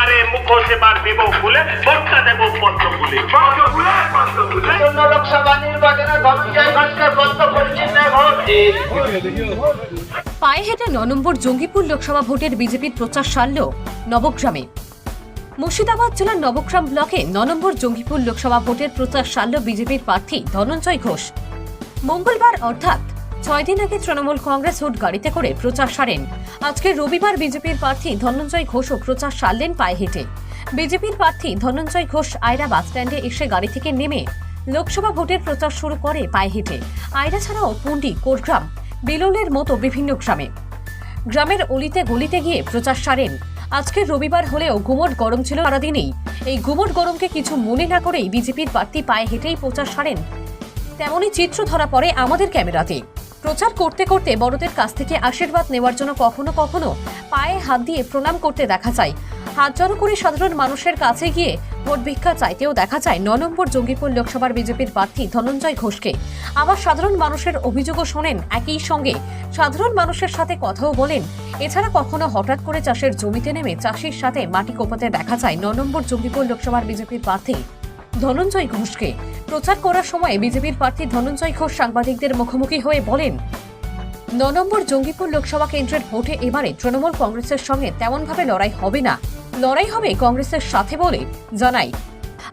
আরে মুখোশ এবার দেব খুলে ভোটটা দেব পদ্ম ফুলে পদ্ম ফুলে পদ্ম ফুলে জন্য লোকসভা নির্বাচনে ধনঞ্জয় পায়ে হেঁটে ন নম্বর জঙ্গিপুর লোকসভা ভোটের বিজেপির প্রচার সারল নবগ্রামে। মুর্শিদাবাদ জেলার নবগ্রাম ব্লকে ন নম্বর জঙ্গিপুর লোকসভা ভোটের প্রচার সারল বিজেপির প্রার্থী ধনঞ্জয় ঘোষ। মঙ্গলবার অর্থাৎ ছয় দিন আগে তৃণমূল কংগ্রেস হুট গাড়িতে করে প্রচার সারেন। আজকে রবিবার বিজেপির প্রার্থী ধনঞ্জয় ঘোষও প্রচার সারলেন পায়ে হেঁটে। বিজেপির প্রার্থী ধনঞ্জয় ঘোষ আয়রা বাস স্ট্যান্ডে এসে গাড়ি থেকে নেমে লোকসভা ভোটের প্রচার শুরু করে পায়ে হেঁটে। আয়রা ছাড়াও পুন্ডি কোরগ্রাম বিলোলের মতো বিভিন্ন গ্রামে। গ্রামের অলিতে গলিতে গিয়ে প্রচার সারেন। আজকে রবিবার হলেও গুমট গরম ছিল সারাদিনেই। এই গুমট গরমকে কিছু মনে না করেই বিজেপির প্রার্থী পায়ে হেঁটেই প্রচার সারেন। তেমনই চিত্র ধরা পড়ে আমাদের ক্যামেরাতে। প্রচার করতে করতে বড়দের কাছ থেকে আশীর্বাদ নেওয়ার জন্য কখনো কখনো পায়ে হাত দিয়ে প্রণাম করতে দেখা যায়। হাত জড়ো করে সাধারণ মানুষের কাছে গিয়ে ভোট ভিক্ষা চাইতেও দেখা যায়। ন নম্বর জঙ্গিপুর লোকসভার বিজেপির প্রার্থী ধনঞ্জয় ঘোষকে। আবার সাধারণ মানুষের অভিযোগও শোনেন একই সঙ্গে। সাধারণ মানুষের সাথে কথাও বলেন, এছাড়া কখনো হঠাৎ করে চাষের জমিতে নেমে চাষির সাথে মাটি কোপাতে দেখা যায়। ন নম্বর জঙ্গিপুর লোকসভার বিজেপির প্রার্থী ধনঞ্জয় ঘোষকে। প্রচার করার সময় বিজেপির প্রার্থী ধনঞ্জয় ঘোষ সাংবাদিকদের মুখোমুখি হয়ে বলেন, ন নম্বর জঙ্গিপুর লোকসভা কেন্দ্রের ভোটে এবারে তৃণমূল কংগ্রেসের সঙ্গে তেমনভাবে লড়াই হবে না। লড়াই হবে কংগ্রেসের সাথে বলে জানাই।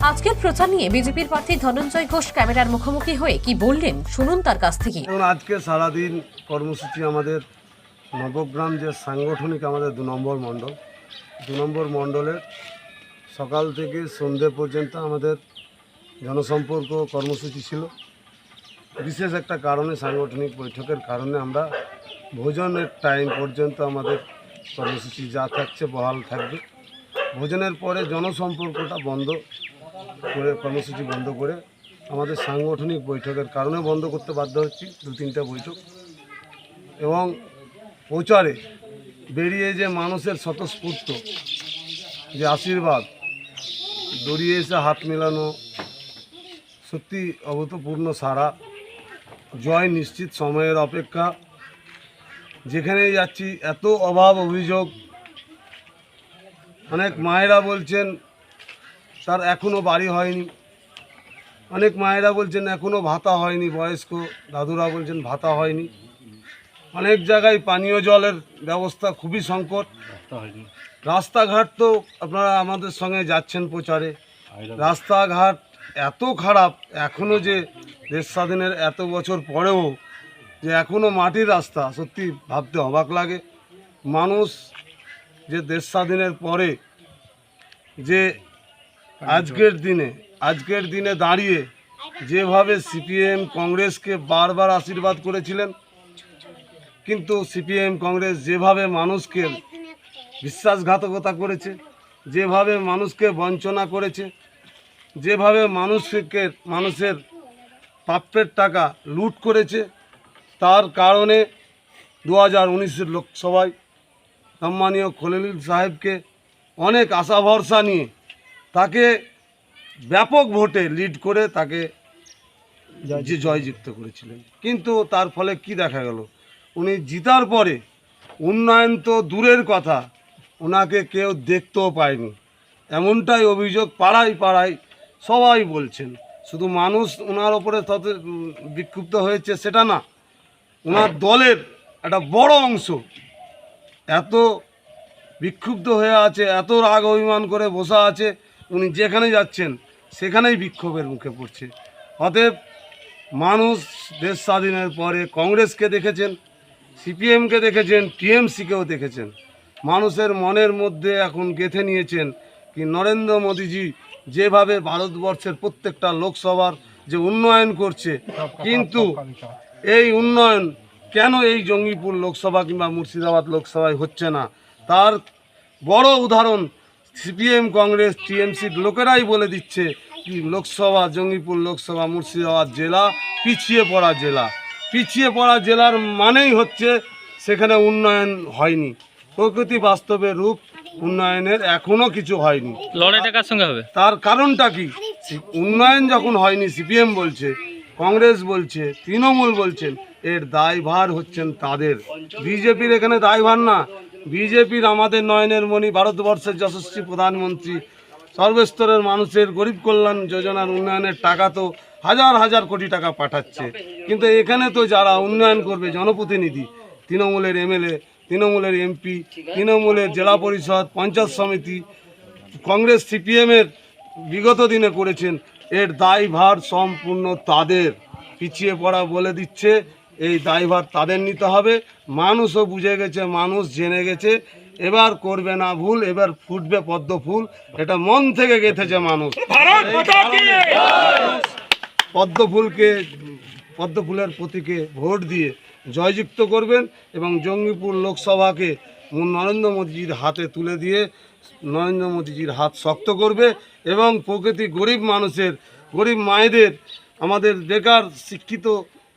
আজকের প্রচার নিয়ে বিজেপির প্রার্থী ধনঞ্জয় ঘোষ ক্যামেরার মুখোমুখি হয়ে কি বললেন শুনুন তার কাছ থেকে। আজকে সারাদিন কর্মসূচি আমাদের, নবগ্রাম যে সাংগঠনিক আমাদের দু নম্বর মণ্ডল, দু নম্বর মণ্ডলের সকাল থেকে সন্ধে পর্যন্ত আমাদের জনসম্পর্ক কর্মসূচি ছিল। বিশেষ একটা কারণে সাংগঠনিক বৈঠকের কারণে আমরা ভোজনের টাইম পর্যন্ত আমাদের কর্মসূচি যা থাকছে বহাল থাকবে। ভোজনের পরে জনসম্পর্কটা বন্ধ করে, কর্মসূচি বন্ধ করে আমাদের সাংগঠনিক বৈঠকের কারণে বন্ধ করতে বাধ্য হচ্ছি দু তিনটা বৈঠক। এবং প্রচারে বেরিয়ে যে মানুষের স্বতঃস্ফূর্ত যে আশীর্বাদ, দড়িয়ে এসে হাত মেলানো সত্যি অভূতপূর্ণ সারা। জয় নিশ্চিত সময়ের অপেক্ষা। যেখানেই যাচ্ছি এত অভাব অভিযোগ। অনেক মায়েরা বলছেন তার এখনও বাড়ি হয়নি। অনেক মায়েরা বলছেন এখনও ভাতা হয়নি। বয়স্ক দাদুরা বলছেন ভাতা হয়নি। অনেক জায়গায় পানীয় জলের ব্যবস্থা খুবই সংকট। রাস্তাঘাট তো আপনারা আমাদের সঙ্গে যাচ্ছেন প্রচারে। রাস্তাঘাট এত খারাপ এখনও যে দেশ স্বাধীনের এত বছর পরেও যে এখনও মাটির রাস্তা, সত্যি ভাবতে অবাক লাগে। মানুষ যে দেশ স্বাধীনের পরে যে আজকের দিনে আজকের দিনে দাঁড়িয়ে যেভাবে সিপিএম কংগ্রেসকে বারবার আশীর্বাদ করেছিলেন, কিন্তু সিপিএম কংগ্রেস যেভাবে মানুষকে বিশ্বাসঘাতকতা করেছে, যেভাবে মানুষকে বঞ্চনা করেছে যেভাবে মানুষকে, মানুষের প্রাপ্যের টাকা লুট করেছে, তার কারণে দু হাজার উনিশের লোকসভায় সম্মানীয় খলিলুল সাহেবকে অনেক আশা ভরসা নিয়ে তাকে ব্যাপক ভোটে লিড করে তাকে যে জয়যুক্ত করেছিলেন। কিন্তু তার ফলে কি দেখা গেল? উনি জিতার পরে উন্নয়ন তো দূরের কথা ওনাকে কেউ দেখতেও পায়নি। এমনটাই অভিযোগ পাড়ায় পাড়ায় সবাই বলছেন। শুধু মানুষ ওনার ওপরে তত বিক্ষুব্ধ হয়েছে সেটা না ওনার দলের একটা বড় অংশ এত বিক্ষুব্ধ হয়ে আছে, এত রাগ অভিমান করে বসা আছে, উনি যেখানে যাচ্ছেন সেখানেই বিক্ষোভের মুখে পড়ছে। অতএব মানুষ দেশ স্বাধীনের পরে কংগ্রেসকে দেখেছেন, সিপিএমকে দেখেছেন, টিএমসিকেও দেখেছেন। মানুষের মনের মধ্যে এখন গেঁথে নিয়েছেন কি নরেন্দ্র মোদীজি যেভাবে ভারতবর্ষের প্রত্যেকটা লোকসভার যে উন্নয়ন করছে, কিন্তু এই উন্নয়ন কেন এই জঙ্গিপুর লোকসভা কিংবা মুর্শিদাবাদ লোকসভায় হচ্ছে না? তার বড় উদাহরণ সিপিএম, কংগ্রেস টিএমসির লোকেরাই বলে দিচ্ছে কি লোকসভা, জঙ্গিপুর লোকসভা, মুর্শিদাবাদ জেলা পিছিয়ে পড়া জেলা। পিছিয়ে পড়া জেলার মানেই হচ্ছে সেখানে উন্নয়ন হয়নি। প্রকৃতি বাস্তবে রূপ উন্নয়নের এখনও কিছু হয়নি। লড়াইটা কার সঙ্গে হবে? তার কারণটা কি? উন্নয়ন যখন হয়নি সিপিএম বলছে কংগ্রেস বলছে তৃণমূল বলছেন এর দায়ভার হচ্ছেন তাদের। বিজেপির এখানে দায়ভার না। বিজেপির আমাদের নয়নের মণি ভারতবর্ষের যশস্বী প্রধানমন্ত্রী সর্বস্তরের মানুষের গরিব কল্যাণ যোজনার উন্নয়নের টাকা তো হাজার হাজার কোটি টাকা পাঠাচ্ছে। কিন্তু এখানে তো যারা উন্নয়ন করবে জনপ্রতিনিধি তৃণমূলের এমএলএ তৃণমূলের এমপি তৃণমূলের জেলা পরিষদ পঞ্চায়েত সমিতি কংগ্রেস সিপিএমের বিগত দিনে করেছেন। এর দায়ভার সম্পূর্ণ তাদের। পিছিয়ে পড়া বলে দিচ্ছে এই দায়ভার তাদের নিতে হবে। মানুষও বুঝে গেছে মানুষ জেনে গেছে এবার করবে না ভুল এবার ফুটবে পদ্ম ফুল। এটা মন থেকে গেঁথেছে মানুষ। পদ্ম ফুলকে পদ্ম ফুলের প্রতীকে ভোট দিয়ে জয়যুক্ত করবেন এবং জঙ্গিপুর লোকসভাকে নরেন্দ্র মোদীজির হাতে তুলে দিয়ে নরেন্দ্র মোদীজির হাত শক্ত করবে এবং প্রকৃতি গরিব মানুষের, গরিব মায়েদের, আমাদের বেকার শিক্ষিত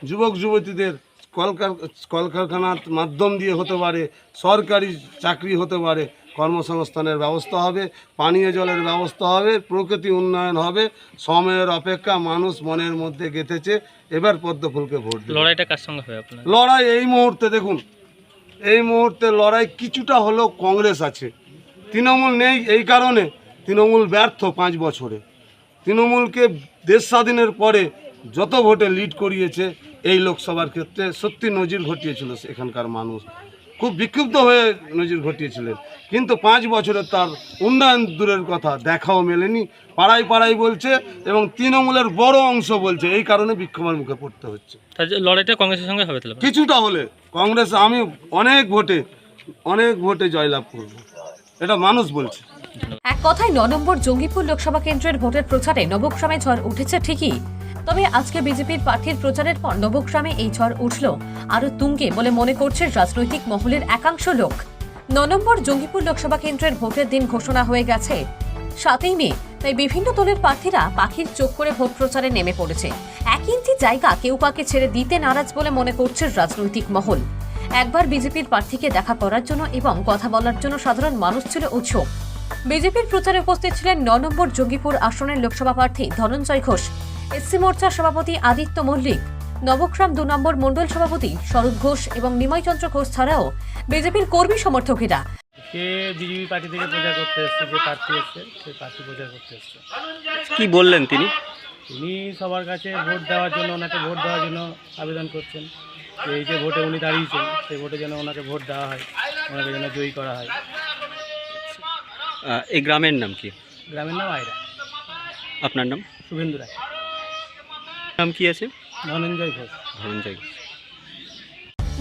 যুবক যুবতীদের কলকার, কলকারখানার মাধ্যম দিয়ে হতে পারে, সরকারি চাকরি হতে পারে। কর্মসংস্থানের ব্যবস্থা হবে পানীয় জলের ব্যবস্থা হবে প্রকৃতি উন্নয়ন হবে সময়ের অপেক্ষা মানুষ মনের মধ্যে গেঁথেছে এবার পদ্মফুলকে ভোট লড়াইটা কার সঙ্গে হবে আপনার? লড়াই এই মুহূর্তে দেখুন এই মুহূর্তে লড়াই কিছুটা হলেও কংগ্রেস আছে। তৃণমূল নেই এই কারণে তৃণমূল ব্যর্থ পাঁচ বছরে। তৃণমূলকে দেশ স্বাধীনের পরে যত ভোটে লিড করিয়েছে এই লোকসভার ক্ষেত্রে সত্যি নজির ঘটিয়েছিল এখানকার মানুষ। খুব বিক্ষুব্ধ হয়ে নজির ঘটিয়েছিলেন। কিন্তু পাঁচ বছরের তার উন্নয়ন দূরের কথা দেখাও মেলেনি। পাড়ায় পাড়ায় বলছে এবং তৃণমূলের বড় অংশ বলছে এই কারণে বিক্ষোভের মুখে পড়তে হচ্ছে। লড়াইটা কংগ্রেসের সঙ্গে হবে তাহলে? কিছুটা হলে। কংগ্রেস আমি অনেক ভোটে অনেক ভোটে জয়লাভ করব। এটা মানুষ বলছে। এক কথায় ন নম্বর জঙ্গিপুর লোকসভা কেন্দ্রের ভোটের প্রচারে নবগ্রামে ঝড় উঠেছে ঠিকই। তবে আজকে বিজেপির প্রার্থীর প্রচারের পর নবগ্রামে এই ঝড় উঠল। আরও তুঙ্গে বলে মনে করছে রাজনৈতিক মহলের একাংশ লোক। ন নম্বর জঙ্গিপুর লোকসভা কেন্দ্রের ভোটের দিন ঘোষণা হয়ে গেছে। সাতই মে, তাই বিভিন্ন দলের প্রার্থীরা পাখির চোখ করে ভোট প্রচারে নেমে পড়েছে। এক ইঞ্চি জায়গা কেউ কাকে ছেড়ে দিতে নারাজ বলে মনে করছে রাজনৈতিক মহল। একবার বিজেপির প্রার্থীকে দেখা করার জন্য এবং কথা বলার জন্য সাধারণ মানুষ ছিল উৎসুক। বিজেপির প্রচারে উপস্থিত ছিলেন ন নম্বর জঙ্গিপুর আসনের লোকসভা প্রার্থী ধনঞ্জয় ঘোষ। এসসি মোর্চার সভাপতি আদিত্য মল্লিক নবগ্রাম দু নম্বর মণ্ডল সভাপতি শরৎ ঘোষ এবং নিময়চন্দ্র ঘোষ ছাড়াও বিজেপির কর্মী সমর্থকেরা। কে বিজেপি পার্টি থেকে প্রচার করতে এসছে যে প্রার্থী এসছে সেই প্রার্থী প্রচার করতে এসছে। কি বললেন তিনি? তিনি সবার কাছে ভোট দেওয়ার জন্য ওনাকে ভোট দেওয়ার জন্য আবেদন করছেন। যে এই যে ভোটে উনি দাঁড়িয়েছেন সেই ভোটে যেন ওনাকে ভোট দেওয়া হয় ওনাকে যেন জয়ী করা হয়। এই গ্রামের নাম কি? গ্রামের নাম আয়রা। আপনার নাম? শুভেন্দু রায়। নাম কি আছে? ধনঞ্জয় ঘোষ। ধনঞ্জয় ঘোষ।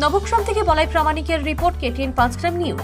নবগ্রাম থেকে বলাই প্রামাণিকের রিপোর্ট কেটিএন পাঁচগ্রাম নিউজ।